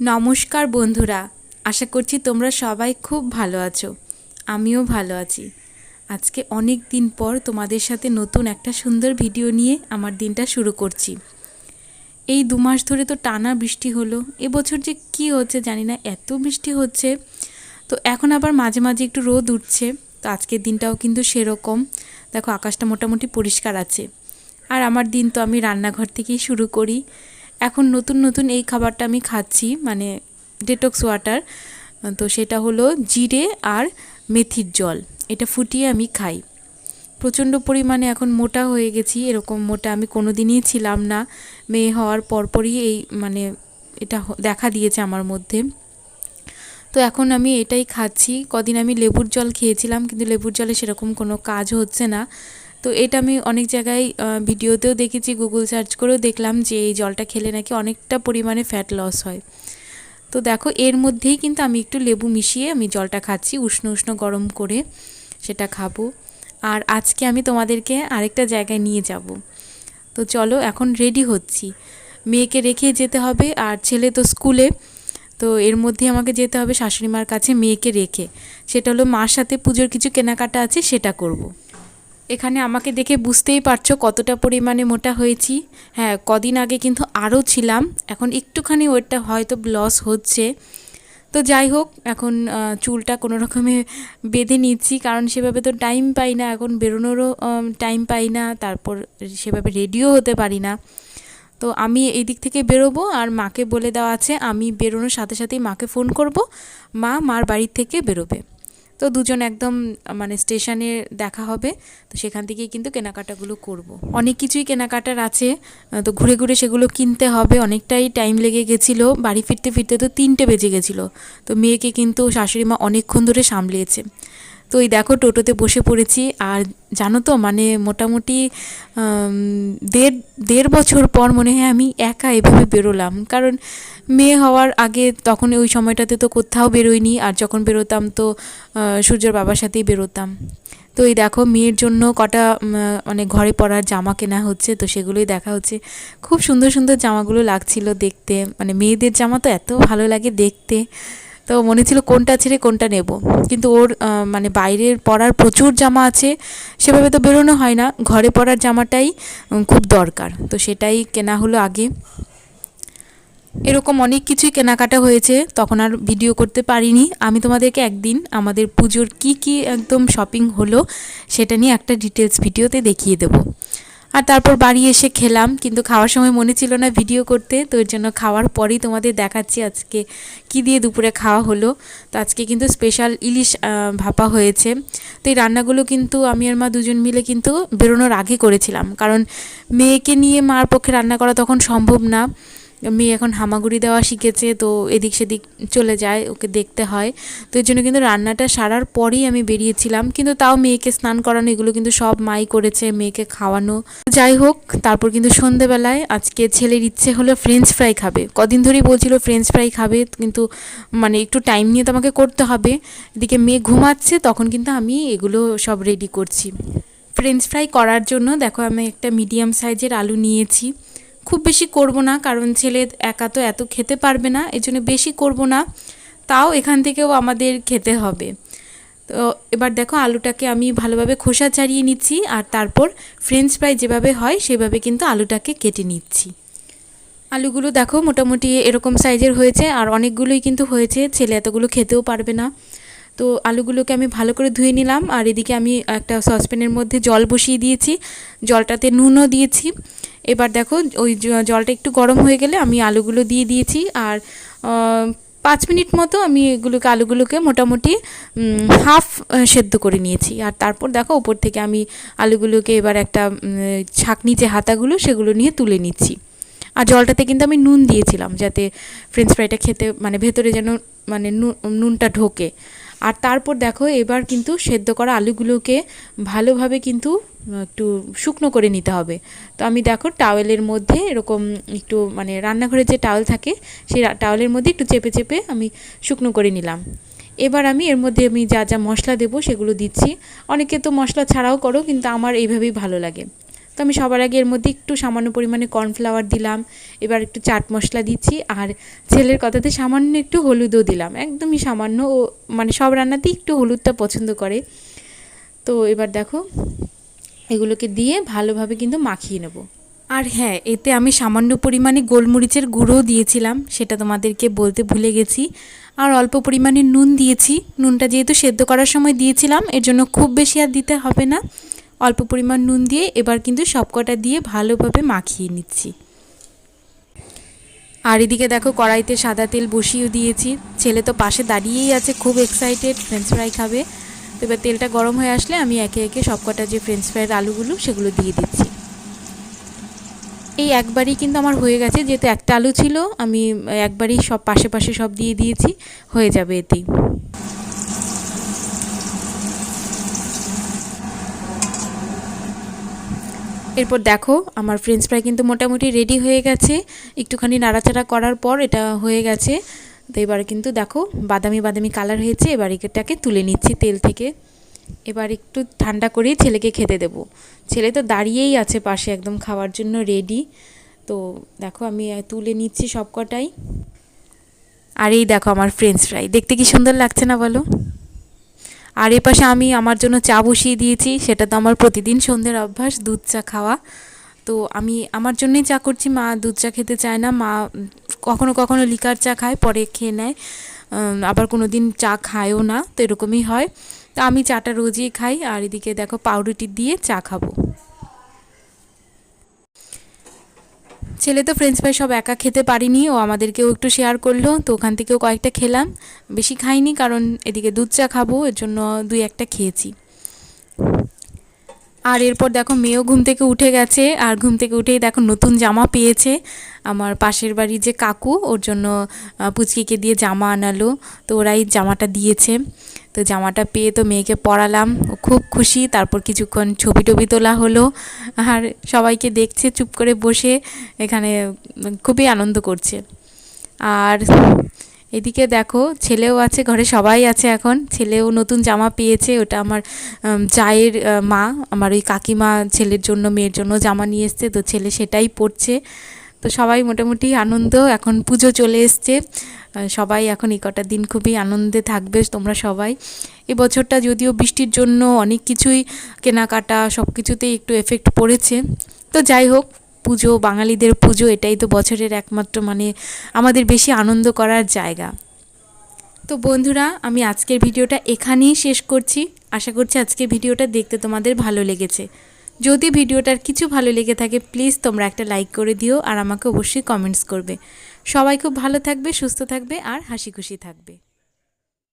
নমস্কার বন্ধুরা, আশা করছি তোমরা সবাই খুব ভালো আছো। আমিও ভালো আছি। আজকে অনেক দিন পর তোমাদের সাথে নতুন একটা সুন্দর ভিডিও নিয়ে আমার দিনটা শুরু করছি। এই দু মাস ধরে তো টানা বৃষ্টি হলো, এবছর যে কি হচ্ছে জানি না, এত বৃষ্টি হচ্ছে। তো এখন আবার মাঝে মাঝে একটু রোদ উঠছে, তো আজকের দিনটাও কিন্তু সেরকম। দেখো, আকাশটা মোটামুটি পরিষ্কার আছে। আর আমার দিন তো আমি রান্নাঘর থেকেই শুরু করি। এখন নতুন নতুন এই খাবারটা আমি খাচ্ছি মানে ডেটক্স ওয়াটার তো সেটা হলো জিরে আর মেথির জল। এটা ফুটিয়ে আমি খাই। প্রচণ্ড পরিমাণে এখন মোটা হয়ে গেছি, এরকম মোটা আমি কোনো দিনই ছিলাম না। মেয়ে হওয়ার পরপরই এই মানে এটা দেখা দিয়েছে আমার মধ্যে। তো এখন আমি এটাই খাচ্ছি। কদিন আমি লেবুর জল খেয়েছিলাম, কিন্তু লেবুর জলে সেরকম কোনো কাজ হচ্ছে না। তো এটা আমি অনেক জায়গায় ভিডিওতেও দেখেছি গুগল সার্চ করেও দেখলাম যে এই জলটা খেলে নাকি অনেকটা পরিমাণে ফ্যাট লস হয়। তো দেখো, এর মধ্যেই কিন্তু আমি একটু লেবু মিশিয়ে আমি জলটা খাচ্ছি, উষ্ণ উষ্ণ গরম করে সেটা খাব। আর আজকে আমি তোমাদেরকে আরেকটা জায়গায় নিয়ে যাব। তো চলো, এখন রেডি হচ্ছি। মেয়েকে রেখে যেতে হবে আর ছেলে তো স্কুলে, তো এর মধ্যে আমাকে যেতে হবে শাশুড়ি মার কাছে মেয়েকে রেখে। সেটা হলো মার সাথে পুজোর কিছু কেনাকাটা আছে, সেটা করব। এখানে আমাকে দেখে বুঝতেই পারছ কতটা পরিমাণে মোটা হয়েছি। হ্যাঁ কদিন আগে কিন্তু আরও ছিলাম, এখন একটুখানি ওয়েটটা হয়তো লস হচ্ছে। তো যাই হোক, এখন চুলটা কোনো রকমে বেঁধে নিচ্ছি, কারণ সেভাবে তো টাইম পাই না, এখন বেরোনোরও টাইম পাই না, তারপর সেভাবে রেডিও হতে পারি না। তো আমি এই দিক থেকে বেরোবো, আর মাকে বলে দেওয়া আছে, আমি বেরোনোর সাথে সাথেই মাকে ফোন করব, মা মার বাড়ির থেকে বেরোবে। তো দুজন একদম মানে স্টেশনে দেখা হবে, তো সেখান থেকেই কিন্তু কেনাকাটাগুলো করব। অনেক কিছুই কেনাকাটার আছে তো ঘুরে ঘুরে সেগুলো কিনতে হবে। অনেকটাই টাইম লেগে গেছিল, বাড়ি ফিরতে ফিরতে তো তিনটে বেজে গেছিল। তো মেয়েকে কিন্তু শাশুড়ি মা অনেকক্ষণ ধরে সামলিয়েছে তো এই দেখো টোটোতে বসে পড়েছি। আর জানো তো মানে মোটামুটি দেড় দেড় বছর পর মনে হয় আমি একা এভাবে বেরোলাম। কারণ মেয়ে হওয়ার আগে তখন ওই সময়টাতে তো কোথাও বেরোয়নি আর যখন বেরোতাম তো সূর্যর বাবার সাথেই বেরোতাম। তো এই দেখো, মেয়ের জন্য কটা মানে ঘরে পরার জামা কেনা হচ্ছে, তো সেগুলোই দেখা হচ্ছে। খুব সুন্দর সুন্দর জামাগুলো লাগছিল দেখতে। মানে মেয়েদের জামা তো এত ভালো লাগে দেখতে। তো মনে ছিল কোনটা ছেড়ে কোনটা নেব। কিন্তু ওর মানে বাইরের পরার প্রচুর জামা আছে, সেভাবে তো বেরোনো হয় না। ঘরে পরার জামাটাই খুব দরকার। তো সেটাই কেনা হলো আগে। এরকম অনেক কিছুই কেনাকাটা হয়েছে, তখন আর ভিডিও করতে পারিনি। আমি তোমাদেরকে একদিন আমাদের পুজোর কি কি একদম শপিং হলো, সেটা নিয়ে একটা ডিটেলস ভিডিওতে দেখিয়ে দেবো। আর তারপর বাড়ি এসে খেলাম, কিন্তু খাওয়ার সময় মনে ছিল না ভিডিও করতে, তো এর জন্য খাওয়ার পরেই তোমাদের দেখাচ্ছি আজকে কি দিয়ে দুপুরে খাওয়া হলো। তো আজকে কিন্তু স্পেশাল ইলিশ ভাপা হয়েছে। তো এই রান্নাগুলো কিন্তু আমি আর মা দুজন মিলে কিন্তু বেরোনোর আগে করেছিলাম। কারণ মেয়েকে নিয়ে মার পক্ষে রান্না করা তখন সম্ভব না। মেয়ে এখন হামাগুড়ি দেওয়া শিখেছে, তো এদিক সেদিক চলে যায়, ওকে দেখতে হয়। তো এর জন্য কিন্তু রান্নাটা সারার পরেই আমি বেরিয়েছিলাম, কিন্তু তাও মেয়েকে স্নান করানো, এগুলো কিন্তু সব মাই করেছে, মেয়েকে খাওয়ানো। যাই হোক, তারপর কিন্তু সন্ধেবেলায় আজকে ছেলের ইচ্ছে হলো ফ্রেঞ্চ ফ্রাই খাবে। কদিন ধরেই বলছিল ফ্রেঞ্চ ফ্রাই খাবে, কিন্তু মানে একটু টাইম নিয়ে তো আমাকে করতে হবে। এদিকে মেয়ে ঘুমাচ্ছে, তখন কিন্তু আমি এগুলো সব রেডি করছি। ফ্রেঞ্চ ফ্রাই করার জন্য দেখো আমি একটা মিডিয়াম সাইজের আলু নিয়েছি। খুব বেশি করব না, কারণ ছেলে একা তো এত খেতে পারবে না এই জন্য বেশি করব না, তাও এখান থেকেও আমাদের খেতে হবে। তো এবার দেখো আলুটাকে আমি ভালোভাবে খোসা ছাড়িয়ে নিচ্ছি, আর তারপর ফ্রেঞ্চ ফ্রাই যেভাবে হয় সেভাবে কিন্তু আলুটাকে কেটে নিচ্ছি। আলুগুলো দেখো মোটামুটি এরকম সাইজের হয়েছে, আর অনেকগুলোই কিন্তু হয়েছে, ছেলে এতগুলো খেতেও পারবে না। তো আলুগুলোকে আমি ভালো করে ধুয়ে নিলাম, আর এদিকে আমি একটা সসপ্যানের মধ্যে জল বসিয়ে দিয়েছি, জলটাতে নুনও দিয়েছি। এবার দেখো, ওই জলটা একটু গরম হয়ে গেলে আমি আলুগুলো দিয়ে দিয়েছি আর পাঁচ মিনিট মতো আমি এগুলোকে, আলুগুলোকে মোটামুটি হাফ সেদ্ধ করে নিয়েছি। আর তারপর দেখো ওপর থেকে আমি আলুগুলোকে এবার একটা ছাঁকনি যে হাতাগুলো, সেগুলো নিয়ে তুলে নিচ্ছি। আর জলটাতে কিন্তু আমি নুন দিয়েছিলাম, যাতে ফ্রেঞ্চ ফ্রাইটা খেতে মানে ভেতরে যেন মানে নুনটা ঢোকে। আর তারপর দেখো, এবার কিন্তু সেদ্ধ করা আলুগুলোকে ভালোভাবে কিন্তু একটু শুকনো করে নিতে হবে। তো আমি দেখো, টাওয়েলের মধ্যে এরকম একটু মানে রান্নাঘরে যে টাওয়েল থাকে, সেই টাওয়েলের মধ্যে একটু চেপে চেপে আমি শুকনো করে নিলাম। এবার আমি এর মধ্যে আমি যা যা মশলা দেবো সেগুলো দিচ্ছি। অনেকে তো মশলা ছাড়াও করো, কিন্তু আমার এইভাবেই ভালো লাগে। তো আমি সবার আগে এর মধ্যে একটু সামান্য পরিমাণে কর্নফ্লাওয়ার দিলাম, এবার একটু চাট মশলা দিচ্ছি, আর ছেলের কথাতে সামান্য একটু হলুদও দিলাম, একদমই সামান্য ও মানে সব রান্নাতেই একটু হলুদটা পছন্দ করে। তো এবার দেখো, এগুলোকে দিয়ে ভালোভাবে কিন্তু মাখিয়ে নেব। আর হ্যাঁ এতে আমি সামান্য পরিমাণে গোলমরিচের গুঁড়োও দিয়েছিলাম, সেটা তোমাদেরকে বলতে ভুলে গেছি। আর অল্প পরিমাণে নুন দিয়েছি, নুনটা যেহেতু সেদ্ধ করার সময় দিয়েছিলাম, এর জন্য খুব বেশি আর দিতে হবে না। অল্প পরিমাণ নুন দিয়ে এবার কিন্তু সবকটা দিয়ে ভালোভাবে মাখিয়ে নিচ্ছি। আর এদিকে দেখো কড়াইতে সাদা তেল বসিয়ে দিয়েছি। ছেলে তো পাশে দাঁড়িয়েই আছে, খুব এক্সাইটেড ফ্রেঞ্চ ফ্রাই খাবে। তো এবার তেলটা গরম হয়ে আসলে আমি একে একে সবকটা যে ফ্রেঞ্চ ফ্রাইয়ের আলুগুলো সেগুলো দিয়ে দিচ্ছি। এই একবারই কিন্তু আমার হয়ে গেছে, যেহেতু একটা আলু ছিল, আমি একবারই সব পাশে পাশে সব দিয়ে দিয়েছি, হয়ে যাবে এতেই। এরপর দেখো, আমার ফ্রেঞ্চ ফ্রাই কিন্তু মোটামুটি রেডি হয়ে গেছে। একটুখানি নাড়াচাড়া করার পর এটা হয়ে গেছে। তো এবার কিন্তু দেখো, বাদামি বাদামি কালার হয়েছে, এবার এটাকে তুলে নিচ্ছি তেল থেকে। এবার একটু ঠান্ডা করেই ছেলেকে খেতে দেবো। ছেলে তো দাঁড়িয়েই আছে পাশে একদম খাওয়ার জন্য রেডি তো দেখো, আমি তুলে নিচ্ছি সব কটাই আর এই দেখো, আমার ফ্রেঞ্চ ফ্রাই দেখতে কি সুন্দর লাগছে না বলো? আর এ পাশে আমি আমার জন্য চা বসিয়ে দিয়েছি, সেটা তো আমার প্রতিদিন সন্ধ্যের অভ্যাস, দুধ চা খাওয়া। তো আমি আমার জন্যই চা করছি, মা দুধ চা খেতে চায় না, মা কখনো কখনো লিকার চা খায়, পরে খেয়ে নেয়। আবার কোনো দিন চা খায়ও না, তো এরকমই হয়। তো আমি চাটা রোজই খাই, আর এদিকে দেখো পাউরুটি দিয়ে চা খাব। ছেলে তো ফ্রেঞ্চ ফ্রাই সব একা খেতে পারিনি, ও আমাদেরকেও একটু শেয়ার করল, তো ওখান থেকেও কয়েকটা খেলাম। বেশি খাইনি কারণ এদিকে দুধ চা খাব, এর জন্য দুই একটা খেয়েছি। আর এরপর দেখো মেয়েও ঘুম থেকে উঠে গেছে, আর ঘুম থেকে উঠেই দেখো নতুন জামা পেয়েছে। আমার পাশের বাড়ির যে কাকু, ওর জন্য পুচকিকে দিয়ে জামা আনালো, তো ওরাই জামাটা দিয়েছে। তো জামাটা পেয়ে তো মেয়েকে পরালাম খুব খুশি। তারপর কিছুক্ষণ ছবি টবি তোলা হলো। আর সবাইকে দেখছে, চুপ করে বসে। এখানে খুবই আনন্দ করছে। আর এদিকে দেখো, ছেলেও আছে, ঘরে সবাই আছে এখন। ছেলেও নতুন জামা পেয়েছে। ওটা আমার চায়ের মা। আমার ওই কাকিমা ছেলের জন্য, মেয়ের জন্য জামা নিয়ে এসছে। তো ছেলে সেটাই পরছে। তো সবাই মোটামুটি আনন্দ, এখন পুজো চলে এসছে। সবাই এখন এই কটা দিন খুবই আনন্দে থাকবে তোমরা সবাই। এবছরটা যদিও বৃষ্টির জন্য অনেক কিছুই কেনাকাটা সব কিছুতেই একটু এফেক্ট পড়েছে। তো যাই হোক, পুজো, বাঙালিদের পুজো, এটাই তো বছরের একমাত্র মানে আমাদের বেশি আনন্দ করার জায়গা। তো বন্ধুরা, আমি আজকের ভিডিওটা এখানেই শেষ করছি। আশা করছি আজকের ভিডিওটা দেখতে তোমাদের ভালো লেগেছে। যদি ভিডিওটার কিছু ভালো লেগে থাকে প্লিজ তোমরা একটা লাইক করে দিও আর আমাকে অবশ্যই কমেন্টস করবে। সবাই খুব ভালো থাকবে, সুস্থ থাকবে আর হাসি খুশি থাকবে।